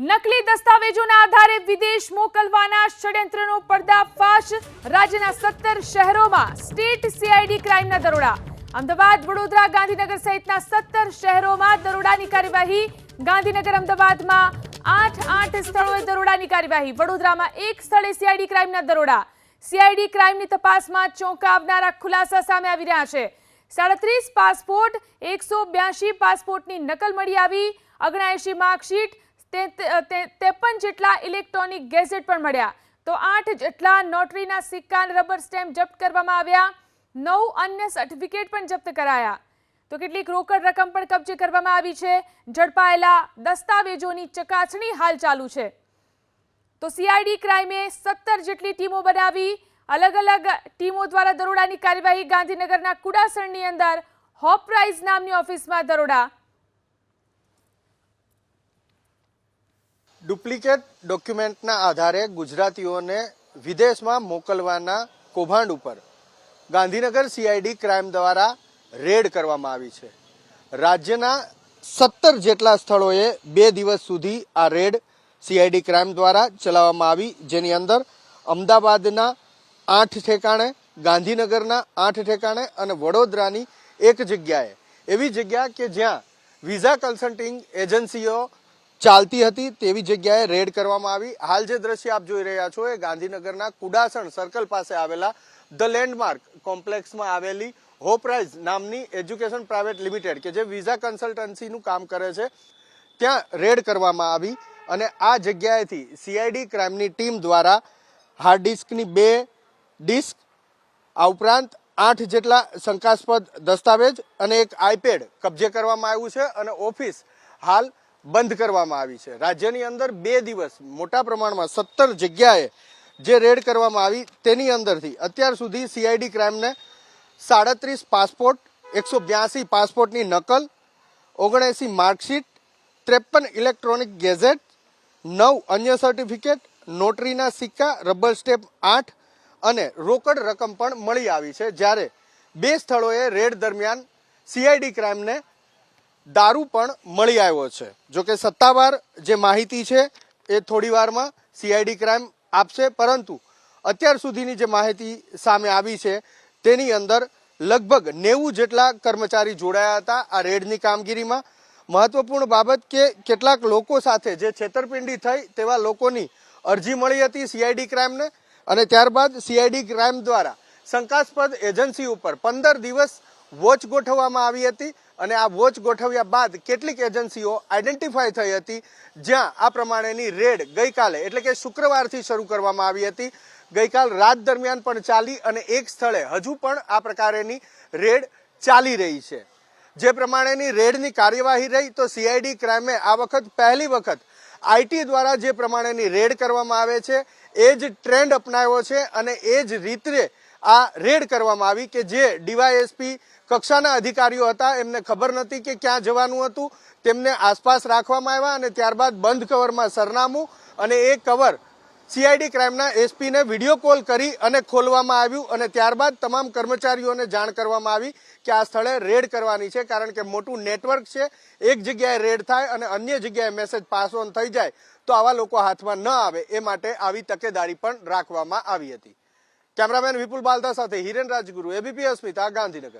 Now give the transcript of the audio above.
નકલી દસ્તાવેજોના આધારે વિદેશ મોકલવાના ષડયંત્રનો પર્દાફાશ. રાજ્યના સત્તર શહેરોમાં સ્ટેટ સીઆઈડી ક્રાઇમના દરોડા. અમદાવાદ, વડોદરા, ગાંધીનગર સહિતના સત્તર શહેરોમાં દરોડાની કાર્યવાહી. ગાંધીનગર, અમદાવાદમાં આઠ આઠ સ્થળોએ દરોડાની કાર્યવાહી. વડોદરામાં એક સ્થળે સીઆઈડી ક્રાઇમના દરોડા. સીઆઈડી ક્રાઇમની તપાસમાં ચોંકાવનારા ખુલાસા સામે આવી રહ્યા છે. સાડત્રીસ પાસપોર્ટ, એકસો બ્યાસી પાસપોર્ટની નકલ મળી આવી. અગણાએંશી માર્કશીટ ત્રેપન જેટલા ઇલેક્ટ્રોનિક ગેઝેટ પણ મળ્યા. તો આઠ જેટલા નોટરીના સિક્કા રબર સ્ટેમ્પ જપ્ત કરવામાં આવ્યા. નવ અન્ય સર્ટિફિકેટ પણ જપ્ત કરાયા. તો કેટલીક રોકડ રકમ પણ કબજે કરવામાં આવી છે. ઝડપાયેલા દસ્તાવેજોની ચકાસણી હાલ ચાલુ છે. તો સીઆઈડી ક્રાઇમે સત્તર જેટલી ટીમો બનાવી. અલગ અલગ ટીમો દ્વારા દરોડાની કાર્યવાહી ગાંધીનગરના કુડાસણની અંદર હોપ પ્રાઇઝ નામની ઓફિસમાં દરોડા. ડુપ્લિકેટ ડોક્યુમેન્ટના આધારે ગુજરાતીઓને વિદેશમાં મોકલવાના કૌભાંડ ઉપર ગાંધીનગર સીઆઈડી ક્રાઇમ દ્વારા રેડ કરવામાં આવી છે. રાજ્યના સત્તર જેટલા સ્થળોએ બે દિવસ સુધી આ રેડ સીઆઈડી ક્રાઇમ દ્વારા ચલાવવામાં આવી, જેની અંદર અમદાવાદના આઠ ઠેકાણે, ગાંધીનગરના આઠ ઠેકાણે અને વડોદરાની એક જગ્યાએ. એવી જગ્યા કે જ્યાં વિઝા કન્સલ્ટિંગ એજન્સીઓ ચાલતી હતી તેવી જગ્યાએ રેડ કરવામાં આવી. હાલ જે દ્રશ્ય આપ જોઈ રહ્યા છો એ ગાંધીનગરના કુડાસણ સર્કલ પાસે આવેલા ધ લેન્ડમાર્ક કોમ્પ્લેક્સમાં આવેલી હોપરાઇઝ નામની એજ્યુકેશન પ્રાઇવેટ લિમિટેડ કે જે વિઝા કન્સલ્ટન્સીનું કામ કરે છે, ત્યાં રેડ કરવામાં આવી અને આ જગ્યાએથી સીઆઈડી ક્રાઇમની ટીમ દ્વારા હાર્ડ ડિસ્કની બે ડિસ્ક આ ઉપરાંત આઠ જેટલા શંકાસ્પદ દસ્તાવેજ અને એક આઈપેડ કબજે કરવામાં આવ્યું છે અને ઓફિસ હાલ બંધ કરવામાં આવી છે. રાજ્યની અંદર બે દિવસ, મોટા પ્રમાણમાં સત્તર જગ્યાએ જે રેડ કરવામાં આવી તેની અંદરથી. અત્યાર સુધી સીઆઈડી ક્રાઇમને સાડત્રીસ પાસપોર્ટ, એકસો બ્યાસી પાસપોર્ટની નકલ, ઓગણએંસી માર્કશીટ, ત્રેપન ઇલેક્ટ્રોનિક ગેઝેટ, નવ અન્ય સર્ટિફિકેટ, નોટરીના સિક્કા, રબર સ્ટેપ આઠ અને રોકડ રકમ પણ મળી આવી છે. જ્યારે બે સ્થળોએ રેડ દરમિયાન સીઆઈડી ક્રાઇમને દારૂ પણ મળી આવ્યો છે. જોકે સત્તાવાર જે માહિતી છે એ થોડી વારમાં સીઆઈડી ક્રાઇમ આપશે, પરંતુ અત્યાર સુધીની જે માહિતી સામે આવી છે, તેની અંદર લગભગ નેવું જેટલા કર્મચારી જોડાયા હતા આ રેડની કામગીરીમાં. મહત્વપૂર્ણ બાબત કે કેટલાક લોકો સાથે જે છેતરપિંડી થઈ તેવા લોકોની અરજી મળી હતી સીઆઈડી ક્રાઇમને અને ત્યારબાદ સીઆઈડી ક્રાઇમ દ્વારા શંકાસ્પદ એજન્સી ઉપર પંદર દિવસ વોચ ગોઠવવામાં આવી હતી અને આ વોચ ગોઠવ્યા બાદ કેટલીક એજન્સીઓ આઈડેન્ટિફાઈ થઈ હતી. જ્યાં આ પ્રમાણેની રેડ ગઈકાલે, એટલે કે શુક્રવારથી શરૂ કરવામાં આવી હતી. ગઈકાલ રાત દરમિયાન પણ ચાલી અને એક સ્થળે હજુ પણ આ પ્રકારેની રેડ ચાલી રહી છે. જે પ્રમાણેની રેડની કાર્યવાહી રહી તો સીઆઈડી ક્રાઇમે આ વખત પહેલી વખત આઈટી દ્વારા જે પ્રમાણેની રેડ કરવામાં આવે છે, એ જ ટ્રેન્ડ અપનાવ્યો છે અને એ જ રીતે આ રેડ કરવામાં આવી કે જે ડીવાયએસપી કક્ષાના અધિકારીઓ હતા, એમને ખબર નથી કે ક્યાં જવાનું હતું. તેમને આસપાસ રાખવામાં આવ્યા અને ત્યારબાદ બંધ કવરમાં સરનામું અને એ કવર સીઆઈડી ક્રાઇમના એસપીને વીડિયો કોલ કરી અને ખોલવામાં આવ્યું અને ત્યારબાદ તમામ કર્મચારીઓને જાણ કરવામાં આવી કે આ સ્થળે રેડ કરવાની છે, કારણ કે મોટું નેટવર્ક છે, એક જગ્યાએ રેડ થાય અને અન્ય જગ્યાએ મેસેજ પાસ ઓન થઈ જાય તો આવા લોકો હાથમાં ન આવે, એ માટે આવી તકેદારી પણ રાખવામાં આવી હતી. કેમેરામેન વિપુલ બાલદા સાથે હિરેન રાજગુરુ એબીપી અસ્મિતા ગાંધીનગર.